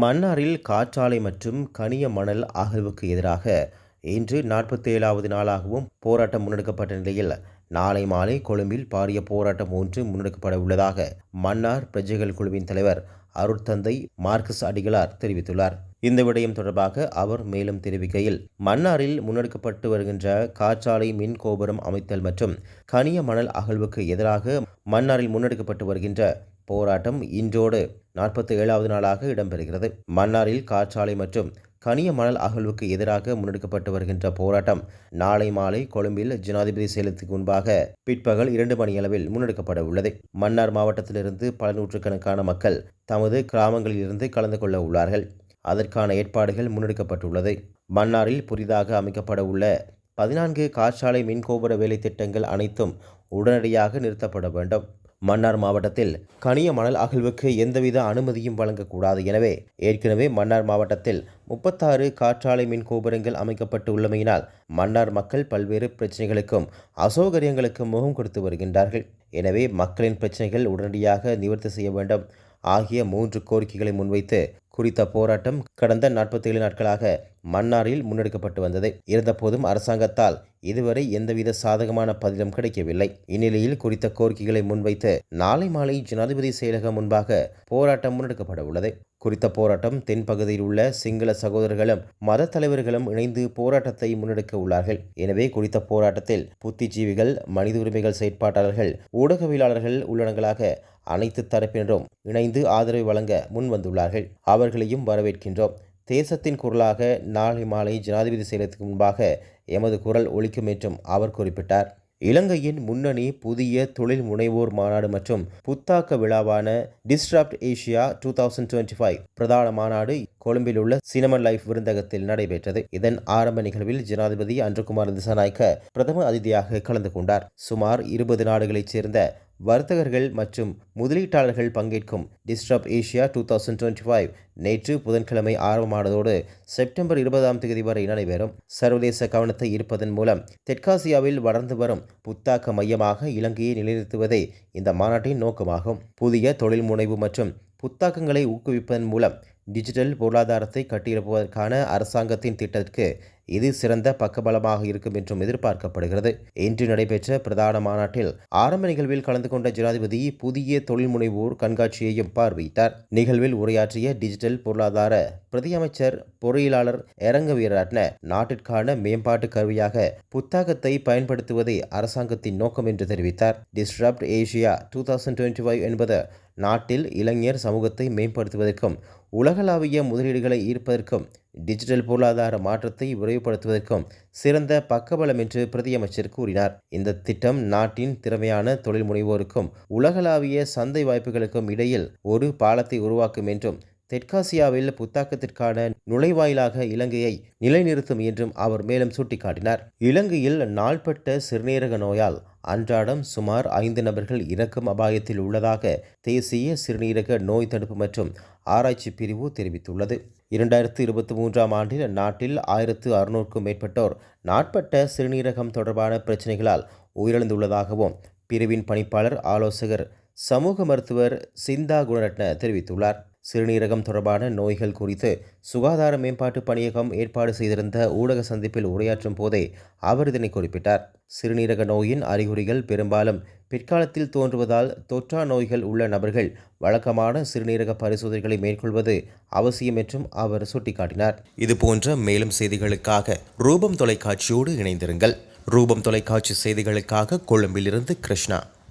மன்னாரில் காற்றாலை மற்றும் கனிய மணல் அகழ்வுக்கு எதிராக இன்று நாற்பத்தேழாவது நாளாகவும் போராட்டம் முன்னெடுக்கப்பட்ட நிலையில் நாளை மாலை கொழும்பில் பாரிய போராட்டம் ஒன்று முன்னெடுக்கப்பட உள்ளதாக மன்னார் பிரஜைகள் குழுவின் தலைவர் அருட்தந்தை மார்க்கஸ் அடிகளார் தெரிவித்துள்ளார். இந்த விடயம் தொடர்பாக அவர் மேலும் தெரிவிக்கையில் மன்னாரில் முன்னெடுக்கப்பட்டு வருகின்ற காற்றாலை மின் கோபுரம் அமைத்தல் மற்றும் கனிய மணல் அகழ்வுக்கு எதிராக மன்னாரில் முன்னெடுக்கப்பட்டு வருகின்ற போராட்டம் இன்றோடு நாற்பத்தி ஏழாவது நாளாக இடம்பெறுகிறது. மன்னாரில் காற்றாலை மற்றும் கனிய மணல் அகழ்வுக்கு எதிராக முன்னெடுக்கப்பட்டு வருகின்ற போராட்டம் நாளை மாலை கொழும்பில் ஜனாதிபதி செயலத்துக்கு முன்பாக பிற்பகல் இரண்டு மணியளவில் முன்னெடுக்கப்பட உள்ளது. மன்னார் மாவட்டத்திலிருந்து பல நூற்றுக்கணக்கான மக்கள் தமது கிராமங்களில் இருந்து கலந்து கொள்ள உள்ளார்கள். அதற்கான ஏற்பாடுகள் முன்னெடுக்கப்பட்டுள்ளது. மன்னாரில் புதிதாக அமைக்கப்பட உள்ள பதினான்கு காற்றாலை மின்கோபுர வேலை திட்டங்கள் அனைத்தும் உடனடியாக நிறுத்தப்பட வேண்டும். மன்னார் மாவட்டத்தில் கனிய மணல் அகழ்வுக்கு எந்தவித அனுமதியும் வழங்கக்கூடாது. எனவே ஏற்கனவே மன்னார் மாவட்டத்தில் முப்பத்தாறு காற்றாலை மின் கோபுரங்கள் அமைக்கப்பட்டு உள்ளமையினால் மன்னார் மக்கள் பல்வேறு பிரச்சனைகளுக்கும் அசௌகரியங்களுக்கும் முகம் கொடுத்து வருகின்றார்கள். எனவே மக்களின் பிரச்சனைகள் உடனடியாக நிவர்த்தி செய்ய வேண்டும். ஆகிய மூன்று கோரிக்கைகளை முன்வைத்து குறித்த போராட்டம் கடந்த நாற்பத்தேழு நாட்களாக மன்னாரில் முன்னெடுக்கப்பட்டு வந்தது. இருந்தபோதும் அரசாங்கத்தால் இதுவரை எந்தவித சாதகமான பதிலும் கிடைக்கவில்லை. இந்நிலையில் குறித்த கோரிக்கைகளை முன்வைத்து நாளை மாலை ஜனாதிபதி செயலகம் முன்பாக போராட்டம் முன்னெடுக்கப்பட உள்ளது. குறித்த போராட்டம் தென்பகுதியில் உள்ள சிங்கள சகோதரர்களும் மத தலைவர்களும் இணைந்து போராட்டத்தை முன்னெடுக்க உள்ளார்கள். எனவே குறித்த போராட்டத்தில் புத்திஜீவிகள் மனித உரிமைகள் செயற்பாட்டாளர்கள் ஊடகவியலாளர்கள் உள்ளடங்களாக அனைத்து தரப்பினரும் இணைந்து ஆதரவை வழங்க முன்வந்துள்ளார்கள். அவர்களையும் வரவேற்கின்றோம். தேசத்தின் குரலாக நாளை மாலை ஜனாதிபதி செயலத்துக்கு முன்பாக எமது குரல் ஒழிக்கும் என்றும் அவர் குறிப்பிட்டார். இலங்கையின் முன்னணி புதிய தொழில் முனைவோர் மாநாடு மற்றும் புத்தாக்க விழாவான disrupt Asia two thousand twenty five பிரதான மாநாடு கொழும்பில் உள்ள சினமன் லைஃப் விருந்தகத்தில் நடைபெற்றது. இதன் ஆரம்ப நிகழ்வில் ஜனாதிபதி அன்றுகுமார் திசாநாயக்க பிரதம அதிதியாக கலந்து கொண்டார். சுமார் இருபது நாடுகளைச் சேர்ந்த வர்த்தகர்கள் மற்றும் முதலீட்டாளர்கள் பங்கேற்கும் disrupt Asia two thousand twenty five நேற்று புதன்கிழமை ஆரம்பமானதோடு செப்டம்பர் இருபதாம் தேதி வரை நடைபெறும். சர்வதேச கவனத்தை ஈர்ப்பதன் மூலம் தெற்காசியாவில் வளர்ந்து வரும் புத்தாக்க மையமாக இலங்கையை நிலைநிறுத்துவதே இந்த மாநாட்டின் நோக்கமாகும். புதிய தொழில் முனைவு மற்றும் புத்தாக்கங்களை ஊக்குவிப்பதன் மூலம் டிஜிட்டல் பொருளாதாரத்தை கட்டியெழுப்புவதற்கான அரசாங்கத்தின் திட்டத்திற்கு இது சிறந்த பக்கபலமாக இருக்கும் என்றும் எதிர்பார்க்கப்படுகிறது. இன்று நடைபெற்ற பிரதான மாநாட்டில் ஆரம்ப நிகழ்வில் கலந்து கொண்ட ஜனாதிபதி புதிய தொழில் முனைவோர் கண்காட்சியையும் பார்வையிட்டார். நிகழ்வில் உரையாற்றிய டிஜிட்டல் பொருளாதார பிரதியமைச்சர் பொறியியலாளர் இரங்க வீரரட்ன நாட்டிற்கான மேம்பாட்டு கருவியாக புத்தாக்கத்தை பயன்படுத்துவதே அரசாங்கத்தின் நோக்கம் என்று தெரிவித்தார். Disrupt Asia two thousand twenty five என்பது நாட்டில் இளைஞர் சமூகத்தை மேம்படுத்துவதற்கும் உலகளாவிய முதலீடுகளை ஈர்ப்பதற்கும் டிஜிட்டல் பொருளாதார மாற்றத்தை விரைவுபடுத்துவதற்கும் சிறந்த பக்கபலம் என்று பிரதியமைச்சர் கூறினார். இந்த திட்டம் நாட்டின் திறமையான தொழில் முனைவோருக்கும் உலகளாவிய சந்தை வாய்ப்புகளுக்கும் இடையில் ஒரு பாலத்தை உருவாக்கும் என்றும் தெற்காசியாவில் புத்தாக்கத்திற்கான நுழைவாயிலாக இலங்கையை நிலைநிறுத்தும் என்றும் அவர் மேலும் சுட்டிக்காட்டினார். இலங்கையில் நாள்பட்ட சிறுநீரக நோயால் அன்றாடம் சுமார் ஐந்து நபர்கள் இறக்கும் அபாயத்தில் உள்ளதாக தேசிய சிறுநீரக நோய் தடுப்பு மற்றும் ஆராய்ச்சி பிரிவு தெரிவித்துள்ளது. இரண்டாயிரத்து இருபத்தி மூன்றாம் ஆண்டில் நாட்டில் ஆயிரத்து அறுநூறுக்கும் மேற்பட்டோர் நாட்பட்ட சிறுநீரகம் தொடர்பான பிரச்சினைகளால் உயிரிழந்துள்ளதாகவும் பிரிவின் பணிப்பாளர் ஆலோசகர் சமூக மருத்துவர் சிந்தா குணரட்ன தெரிவித்துள்ளார். சிறுநீரகம் தொடர்பான நோய்கள் குறித்து சுகாதார மேம்பாட்டு பணியகம் ஏற்பாடு செய்திருந்த ஊடக சந்திப்பில் உரையாற்றும் போதே அவர் இதனை குறிப்பிட்டார். சிறுநீரக நோயின் அறிகுறிகள் பெரும்பாலும் பிற்காலத்தில் தோன்றுவதால் தொற்றா நோய்கள் உள்ள நபர்கள் வழக்கமான சிறுநீரக பரிசோதனைகளை மேற்கொள்வது அவசியம் என்றும் அவர் சுட்டிக்காட்டினார். இதுபோன்ற மேலும் செய்திகளுக்காக ரூபம் தொலைக்காட்சியோடு இணைந்திருங்கள். ரூபம் தொலைக்காட்சி செய்திகளுக்காக கொழும்பிலிருந்து கிருஷ்ணா.